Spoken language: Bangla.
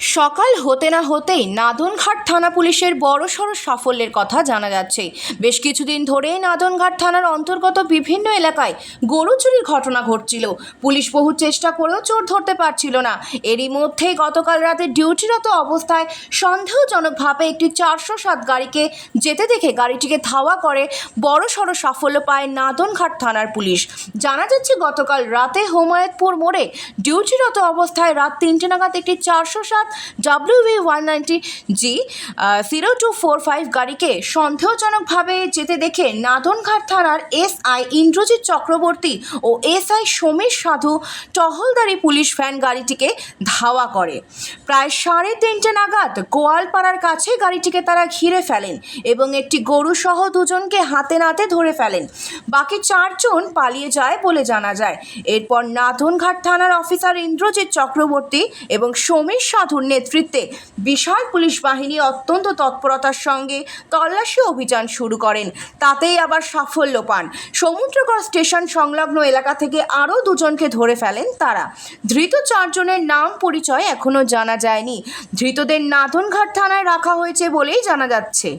সকাল হতে না হতেই নাদনঘাট থানা পুলিশের বড়সড় সাফল্যের কথা জানা যাচ্ছে। বেশ কিছুদিন ধরেই নাদনঘাট থানার অন্তর্গত বিভিন্ন এলাকায় গরু চুরির ঘটনা ঘটছিল। পুলিশ বহু চেষ্টা করেও চোর ধরতে পারছিল না। এরই মধ্যেই গতকাল রাতে ডিউটিরত অবস্থায় সন্দেহজনকভাবে একটি চারশো সাত গাড়িকে যেতে দেখে গাড়িটিকে ধাওয়া করে বড়সড় সাফল্য পায় নাদনঘাট থানার পুলিশ। জানা যাচ্ছে, গতকাল রাতে হোমায়তপুর মোড়ে ডিউটিরত অবস্থায় রাত তিনটে নাগাদ একটি চারশো সাত W V one ninety G zero two four five গাড়িকে সন্দেহজনকভাবে যেতে দেখে নাদনঘাট থানার এসআই ইন্দ্রজিৎ চক্রবর্তী ও এসআই সমীর সাধু টহলদারি পুলিশ ভ্যান গাড়িটিকে ধাওয়া করে। প্রায় সাড়ে তিনটে নাগাদ গোয়ালপাড়ার কাছে গাড়িটিকে তারা ঘিরে ফেলেন এবং একটি গরু সহ দুজনকে হাতে নাতে ধরে ফেলেন। বাকি চারজন পালিয়ে যায় বলে জানা যায়। এরপর নাথনঘাট থানার অফিসার ইন্দ্রজিৎ চক্রবর্তী এবং সমীর সাধুর নেতৃত্বে বিশাল পুলিশ বাহিনী অত্যন্ত তৎপরতার সঙ্গে তল্লাশি অভিযান শুরু করেন। তাতেই আবার সাফল্য পান। সমুদ্রগড় স্টেশন সংলগ্ন এলাকা থেকে আরও দুজনকে ধরে ফেলেন তারা। ধৃত চারজনের নাম পরিচয় এখনও জানা যায়নি। ধৃতদের নাথনঘাট থানায় রাখা হয়েছে বলেই জানা যাচ্ছে।